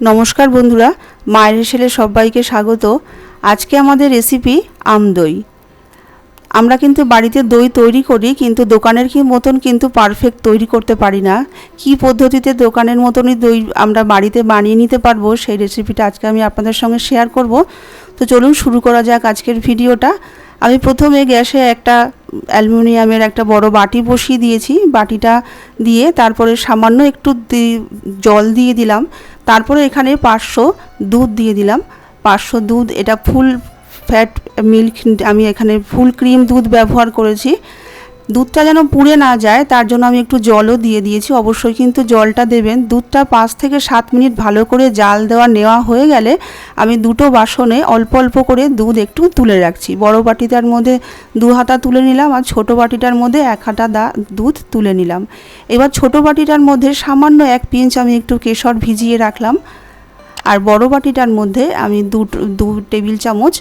নমস্কার বন্ধুরা, মায়ের হেসেলে সবাইকে স্বাগত। আজকে আমাদের রেসিপি আমদই আমরা কিন্তু বাড়িতে দই তৈরি করি, কিন্তু দোকানের কি মতন কিন্তু পারফেক্ট তৈরি করতে পারি না। কি পদ্ধতিতে দোকানের মতনই দই আমরা বাড়িতে বানিয়ে নিতে পারব, সেই রেসিপিটা আজকে আমি আপনাদের সঙ্গে শেয়ার করব। তো চলুন শুরু করা যাক আজকের ভিডিওটা আমি প্রথমে গ্যাসে একটা অ্যালুমিনিয়ামের একটা বড় বাটি বসিয়ে দিয়েছি। বাটিটা দিয়ে তারপরে সামান্য একটু জল দিয়ে দিলাম। তারপরে এখানে পাঁচশো দুধ দিয়ে দিলাম। পাঁচশো দুধ, এটা ফুল ফ্যাট মিল্ক আমি এখানে ফুল ক্রিম দুধ ব্যবহার করেছি। দুধটা যেন পুড়ে না যায়, তার জন্য আমি একটু জলও দিয়ে দিয়েছি। অবশ্যই কিন্তু জলটা দেবেন। দুধটা পাঁচ থেকে সাত মিনিট ভালো করে জাল দেওয়া, নেওয়া হয়ে গেলে আমি দুটো বাসনে অল্প অল্প করে দুধ একটু তুলে রাখছি। বড় বাটিটার মধ্যে দু হাতা তুলে নিলাম আর ছোট বাটিটার মধ্যে এক হাতা দা দুধ তুলে নিলাম। এবার ছোট বাটিটার মধ্যে সামান্য এক পিঞ্চ আমি একটু কেশর ভিজিয়ে রাখলাম। আর বড় বাটিটার মধ্যে আমি দু দু টেবিল চামচ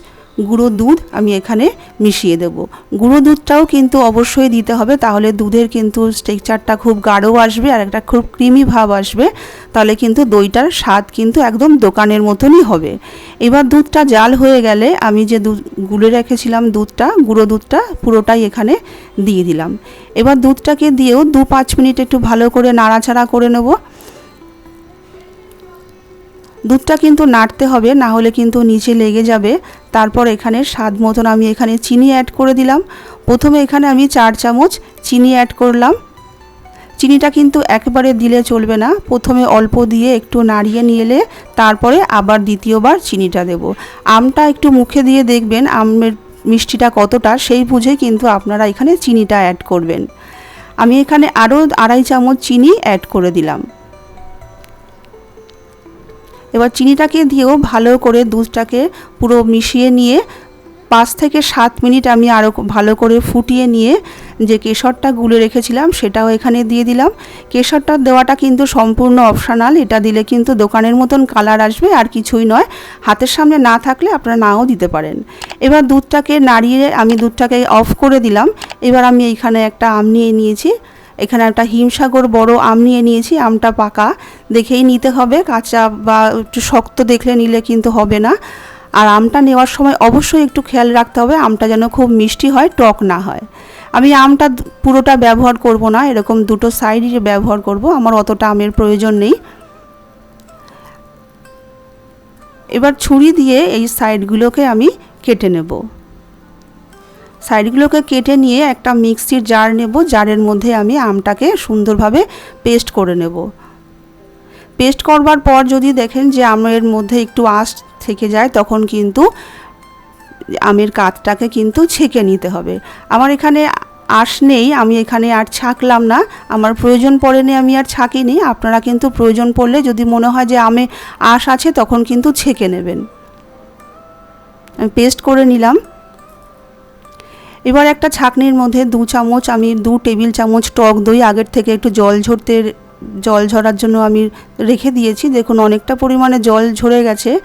গুঁড়ো দুধ আমি এখানে মিশিয়ে দেব। গুঁড়ো দুধটাও কিন্তু অবশ্যই দিতে হবে, তাহলে দুধের কিন্তু স্ট্রেকচারটা খুব গাঢ় আসবে আর একটা খুব ক্রিমি ভাব আসবে, তাহলে কিন্তু দইটার স্বাদ কিন্তু একদম দোকানের মতনই হবে। এবার দুধটা জাল হয়ে গেলে আমি যে দুধ, গুলে রেখেছিলাম দুধটা, গুঁড়ো দুধটা পুরোটাই এখানে দিয়ে দিলাম। এবার দুধটাকে দিয়েও দু পাঁচ মিনিট একটু ভালো করে নাড়াচাড়া করে নেব। দুধটা কিন্তু নাড়তে হবে, না হলে কিন্তু নিচে লেগে যাবে। তারপর এখানে স্বাদ মতন আমি এখানে চিনি অ্যাড করে দিলাম। প্রথমে এখানে আমি চার চামচ চিনি অ্যাড করলাম। চিনিটা কিন্তু একবারে দিলে চলবে না। প্রথমে অল্প দিয়ে একটু নাড়িয়ে নিয়ে তারপরে আবার দ্বিতীয়বার চিনিটা দেব। আমটা একটু মুখে দিয়ে দেখবেন আমের মিষ্টিটা কতটা, সেই বুঝে কিন্তু আপনারা এখানে চিনিটা অ্যাড করবেন। আমি এখানে আরও আড়াই চামচ চিনি অ্যাড করে দিলাম। এবার চিনিটাকে দিয়েও ভালো করে দুধটাকে পুরো মিশিয়ে নিয়ে পাঁচ থেকে সাত মিনিট আমি আরও ভালো করে ফুটিয়ে নিয়ে যে কেশরটা গুলে রেখেছিলাম সেটাও এখানে দিয়ে দিলাম। কেশরটা দেওয়াটা কিন্তু সম্পূর্ণ অপশানাল, এটা দিলে কিন্তু দোকানের মতন কালার আসবে, আর কিছুই নয়। হাতের সামনে না থাকলে আপনারা নাও দিতে পারেন। এবার দুধটাকে নাড়িয়ে আমি দুধটাকে অফ করে দিলাম। এবার আমি এইখানে একটা আম নিয়ে নিয়েছি। এখানে একটা হিমসাগর বড় আম নিয়ে নিয়েছি, আমটা পাকা। দেখেই নিতে হবে, কাঁচা বা একটু শক্ত দেখলে নিলে কিন্তু হবে না। আর আমটা নেওয়ার সময় অবশ্যই একটু খেয়াল রাখতে হবে, আমটা যেন খুব মিষ্টি হয়, টক না হয়। আমি আমটা পুরোটা ব্যবহার করব না, এরকম দুটো সাইডই ব্যবহার করব, আমার অতটা আমের প্রয়োজন নেই। এবার ছুরি দিয়ে এই সাইডগুলোকে আমি কেটে নেব। সাইডগুলোকে কেটে নিয়ে একটা মিক্সির জার নেব, জারের মধ্যে আমি আমটাকে সুন্দরভাবে পেস্ট করে নেব। পেস্ট করবার পর যদি দেখেন যে আমের মধ্যে একটু আঁশ থেকে যায়, তখন কিন্তু আমের কাতটাকে কিন্তু ছেঁকে নিতে হবে। আমার এখানে আঁশ নেই, আমি এখানে আর ছাকলাম না। আমার প্রয়োজন পড়েনি, আমি আর ছাকিনি। আপনারা কিন্তু প্রয়োজন পড়লে যদি মনে হয় যে আমে আঁশ আছে, তখন কিন্তু ছেঁকে নেবেন। আমি পেস্ট করে নিলাম। এবার একটা ছাঁকনির মধ্যে দু চামচ আমি, দু টেবিল চামচ টক দই, আগের থেকে একটু জল ঝরতে, জল ঝরার জন্য আমি রেখে দিয়েছি। দেখুন, অনেকটা পরিমাণে জল ঝরে গেছে।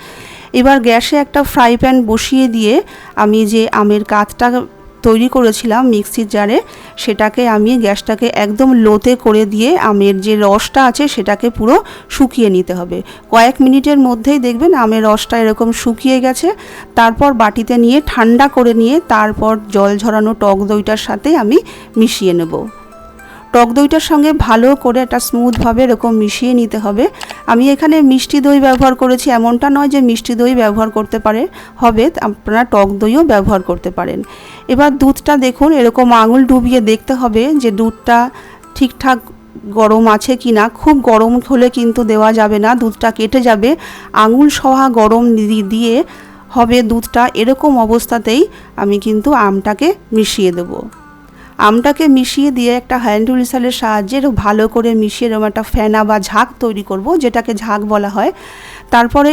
এবার গ্যাসে একটা ফ্রাই প্যান বসিয়ে দিয়ে আমি যে আমের কাতটা তৈরি করেছিলাম মিক্সির জারে, সেটাকে আমি গ্যাসটাকে একদম লোতে করে দিয়ে আমের যে রসটা আছে সেটাকে পুরো শুকিয়ে নিতে হবে। কয়েক মিনিটের মধ্যেই দেখবেন আমের রসটা এরকম শুকিয়ে গেছে। তারপর বাটিতে নিয়ে ঠান্ডা করে নিয়ে তারপর জল ঝরানো টক দইটার সাথে আমি মিশিয়ে নেব। টক দইটার সঙ্গে ভালো করে একটা স্মুথভাবে এরকম মিশিয়ে নিতে হবে। আমি এখানে মিষ্টি দই ব্যবহার করেছি, এমনটা নয় যে মিষ্টি দই ব্যবহার করতে পারে, হবে, আপনারা টক দইও ব্যবহার করতে পারেন। এবার দুধটা দেখুন, এরকম আঙুল ডুবিয়ে দেখতে হবে যে দুধটা ঠিকঠাক গরম আছে কি না খুব গরম হলে কিন্তু দেওয়া যাবে না, দুধটা কেটে যাবে। আঙুল সহা গরম দিয়ে হবে দুধটা। এরকম অবস্থাতেই আমি কিন্তু আমটাকে মিশিয়ে দেবো। আমটাকে মিশিয়ে দিয়ে একটা হ্যান্ড উইসালের সাহায্যে ভালো করে মিশিয়ে এরকম একটা ফেনা বা ঝাঁক তৈরি করব, যেটাকে ঝাঁক বলা হয়। তারপরে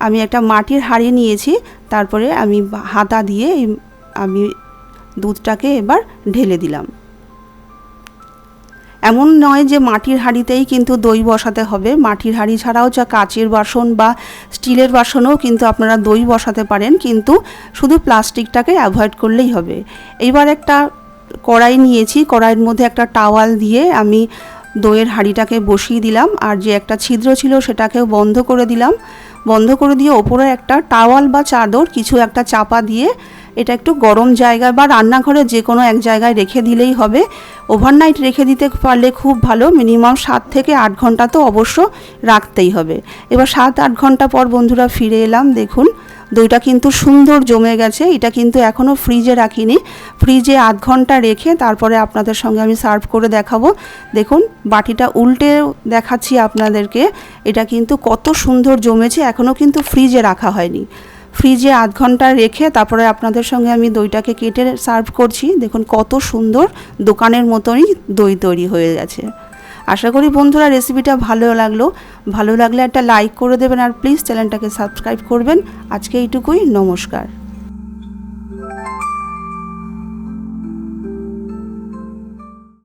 আমি একটা মাটির হাঁড়ি নিয়েছি, তারপরে আমি হাতা দিয়ে আমি দুধটাকে এবার ঢেলে দিলাম। এমন নয় যে মাটির হাঁড়িতেই কিন্তু দই বসাতে হবে, মাটির হাঁড়ি ছাড়াও যা কাচের বাসন বা স্টিলের বাসনেও কিন্তু আপনারা দই বসাতে পারেন, কিন্তু শুধু প্লাস্টিকটাকে অ্যাভয়েড করলেই হবে। এইবার একটা কড়াই নিয়েছি। কড়াইয়ের মধ্যে একটা টাওয়াল দিয়ে আমি দইয়ের হাঁড়িটাকে বসিয়ে দিলাম আর যে একটা ছিদ্র ছিল সেটাকেও বন্ধ করে দিলাম। বন্ধ করে দিয়ে ওপরে একটা টাওয়াল বা চাদর, কিছু একটা চাপা দিয়ে এটা একটু গরম জায়গায় বা রান্নাঘরে যে কোনো এক জায়গায় রেখে দিলেই হবে। ওভারনাইট রেখে দিতে পারলে খুব ভালো মিনিমাম সাত থেকে আট ঘণ্টা তো অবশ্য রাখতেই হবে। এবার সাত আট ঘণ্টা পর বন্ধুরা ফিরে এলাম, দেখুন, দইটা কিন্তু সুন্দর জমে গেছে, এটা কিন্তু এখনও ফ্রিজে রাখিনি। ফ্রিজে আধ ঘণ্টা রেখে তারপরে আপনাদের সঙ্গে আমি সার্ভ করে দেখাবো। দেখুন, বাটিটা উল্টে দেখাচ্ছি আপনাদেরকে, এটা কিন্তু কত সুন্দর জমেছে এখনও কিন্তু ফ্রিজে রাখা হয়নি। ফ্রিজে আধ ঘণ্টা রেখে তারপরে আপনাদের সঙ্গে আমি দইটাকে কেটে সার্ভ করছি। দেখুন কত সুন্দর দোকানের মতনই দই তৈরি হয়ে গেছে। আশা করি বন্ধুরা রেসিপিটা ভালো লাগল। ভালো লাগলে একটা লাইক করে দেবেন আর প্লিজ চ্যানেলটাকে সাবস্ক্রাইব করবেন। আজকে এইটুকুই, নমস্কার।